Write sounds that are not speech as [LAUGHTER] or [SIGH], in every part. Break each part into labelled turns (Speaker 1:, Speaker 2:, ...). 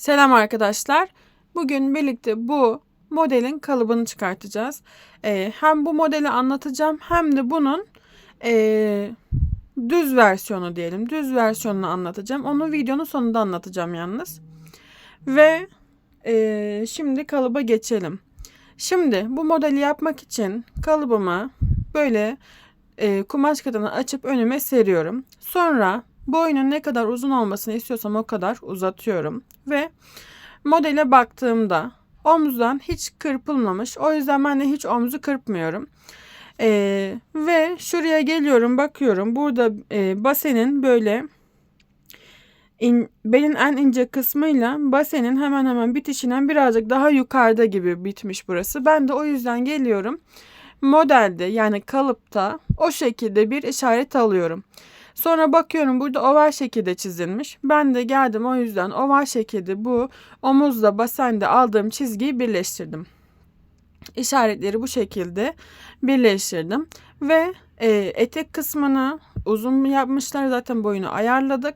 Speaker 1: Selam arkadaşlar. Bugün birlikte bu modelin kalıbını çıkartacağız. Ee, hem bu modeli anlatacağım hem de bunun ee, düz versiyonu diyelim. Düz versiyonunu anlatacağım. Onu videonun sonunda anlatacağım yalnız. Ve ee, şimdi kalıba geçelim. Şimdi bu modeli yapmak için kalıbımı böyle ee, kumaş katını açıp önüme seriyorum. Sonra boyunun ne kadar uzun olmasını istiyorsam o kadar uzatıyorum. Ve modele baktığımda omuzdan hiç kırpılmamış. O yüzden ben de hiç omzu kırpmıyorum. Ee, ve şuraya geliyorum bakıyorum. Burada e, basenin böyle in, belin en ince kısmıyla basenin hemen hemen bitişinden birazcık daha yukarıda gibi bitmiş burası. Ben de o yüzden geliyorum. Modelde yani kalıpta o şekilde bir işaret alıyorum. Sonra bakıyorum burada oval şekilde çizilmiş. Ben de geldim o yüzden oval şekilde bu omuzla basende aldığım çizgiyi birleştirdim. İşaretleri bu şekilde birleştirdim. Ve e, etek kısmını uzun yapmışlar zaten boyunu ayarladık.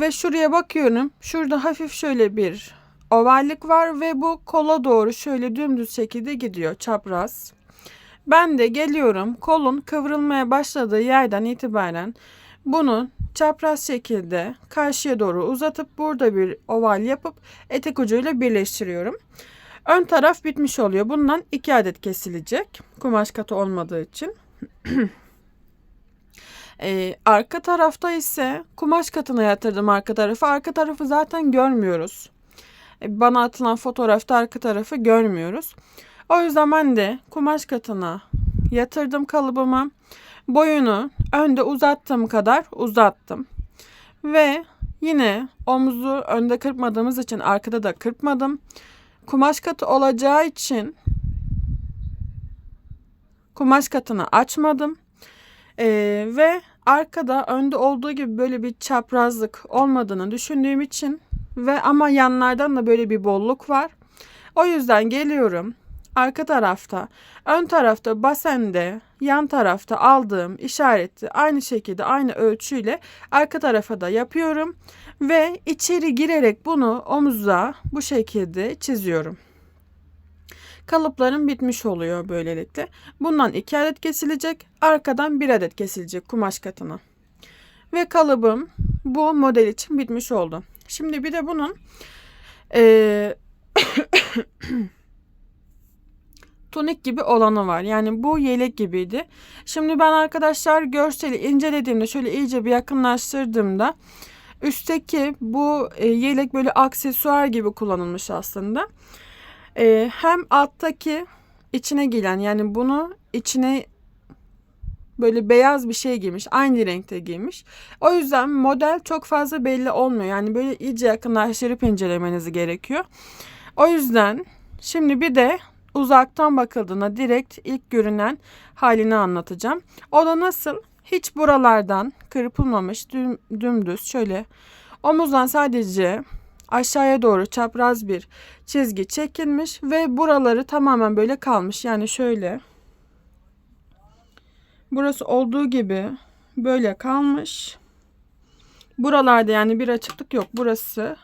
Speaker 1: Ve şuraya bakıyorum. Şurada hafif şöyle bir ovallik var ve bu kola doğru şöyle dümdüz şekilde gidiyor çapraz. Ben de geliyorum kolun kıvrılmaya başladığı yerden itibaren bunu çapraz şekilde karşıya doğru uzatıp burada bir oval yapıp etek ucuyla birleştiriyorum. Ön taraf bitmiş oluyor. Bundan iki adet kesilecek. Kumaş katı olmadığı için. [CLEARS THROAT] ee, arka tarafta ise kumaş katına yatırdım arka tarafı. Arka tarafı zaten görmüyoruz. Ee, bana atılan fotoğrafta arka tarafı görmüyoruz. O yüzden ben de kumaş katına yatırdım kalıbımı. Boyunu önde uzattığım kadar uzattım. Ve yine omuzu önde kırpmadığımız için arkada da kırpmadım. Kumaş katı olacağı için kumaş katını açmadım. Ee, ve arkada önde olduğu gibi böyle bir çaprazlık olmadığını düşündüğüm için ve ama yanlardan da böyle bir bolluk var. O yüzden geliyorum arka tarafta, ön tarafta basende, yan tarafta aldığım işareti aynı şekilde aynı ölçüyle arka tarafa da yapıyorum ve içeri girerek bunu omuza bu şekilde çiziyorum. Kalıplarım bitmiş oluyor böylelikle. Bundan iki adet kesilecek, arkadan bir adet kesilecek kumaş katına. Ve kalıbım bu model için bitmiş oldu. Şimdi bir de bunun ee, tonik gibi olanı var. Yani bu yelek gibiydi. Şimdi ben arkadaşlar görseli incelediğimde şöyle iyice bir yakınlaştırdığımda üstteki bu e, yelek böyle aksesuar gibi kullanılmış aslında. E, hem alttaki içine giyen yani bunu içine böyle beyaz bir şey giymiş. Aynı renkte giymiş. O yüzden model çok fazla belli olmuyor. Yani böyle iyice yakınlaştırıp incelemeniz gerekiyor. O yüzden şimdi bir de uzaktan bakıldığında direkt ilk görünen halini anlatacağım. O da nasıl? Hiç buralardan kırpılmamış düm, dümdüz şöyle omuzdan sadece aşağıya doğru çapraz bir çizgi çekilmiş ve buraları tamamen böyle kalmış. Yani şöyle burası olduğu gibi böyle kalmış. Buralarda yani bir açıklık yok. Burası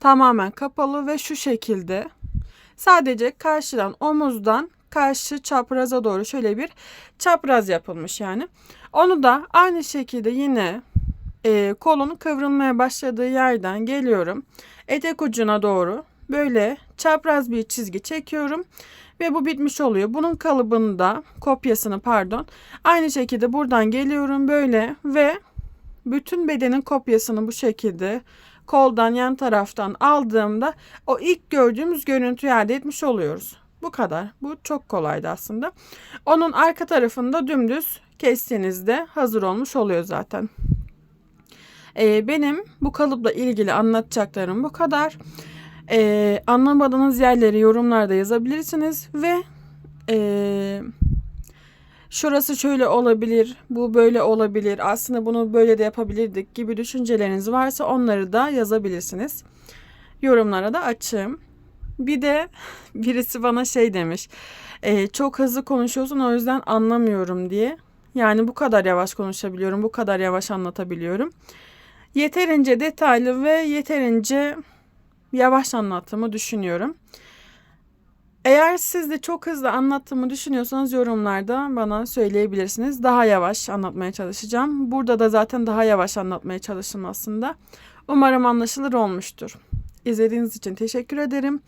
Speaker 1: tamamen kapalı ve şu şekilde Sadece karşıdan omuzdan karşı çapraza doğru şöyle bir çapraz yapılmış yani. Onu da aynı şekilde yine e, kolun kıvrılmaya başladığı yerden geliyorum. Etek ucuna doğru böyle çapraz bir çizgi çekiyorum ve bu bitmiş oluyor. Bunun kalıbını da kopyasını pardon aynı şekilde buradan geliyorum böyle ve bütün bedenin kopyasını bu şekilde koldan yan taraftan aldığımda o ilk gördüğümüz görüntüyü elde etmiş oluyoruz. Bu kadar. Bu çok kolaydı aslında. Onun arka tarafında dümdüz kestiğinizde hazır olmuş oluyor zaten. Ee, benim bu kalıpla ilgili anlatacaklarım bu kadar. Ee, anlamadığınız yerleri yorumlarda yazabilirsiniz ve eee şurası şöyle olabilir, bu böyle olabilir, aslında bunu böyle de yapabilirdik gibi düşünceleriniz varsa onları da yazabilirsiniz. Yorumlara da açığım. Bir de [LAUGHS] birisi bana şey demiş, e, çok hızlı konuşuyorsun o yüzden anlamıyorum diye. Yani bu kadar yavaş konuşabiliyorum, bu kadar yavaş anlatabiliyorum. Yeterince detaylı ve yeterince yavaş anlattığımı düşünüyorum. Eğer siz de çok hızlı anlattığımı düşünüyorsanız yorumlarda bana söyleyebilirsiniz. Daha yavaş anlatmaya çalışacağım. Burada da zaten daha yavaş anlatmaya çalıştım aslında. Umarım anlaşılır olmuştur. İzlediğiniz için teşekkür ederim.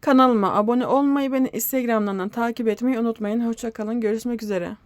Speaker 1: Kanalıma abone olmayı, beni Instagram'dan da takip etmeyi unutmayın. Hoşçakalın. Görüşmek üzere.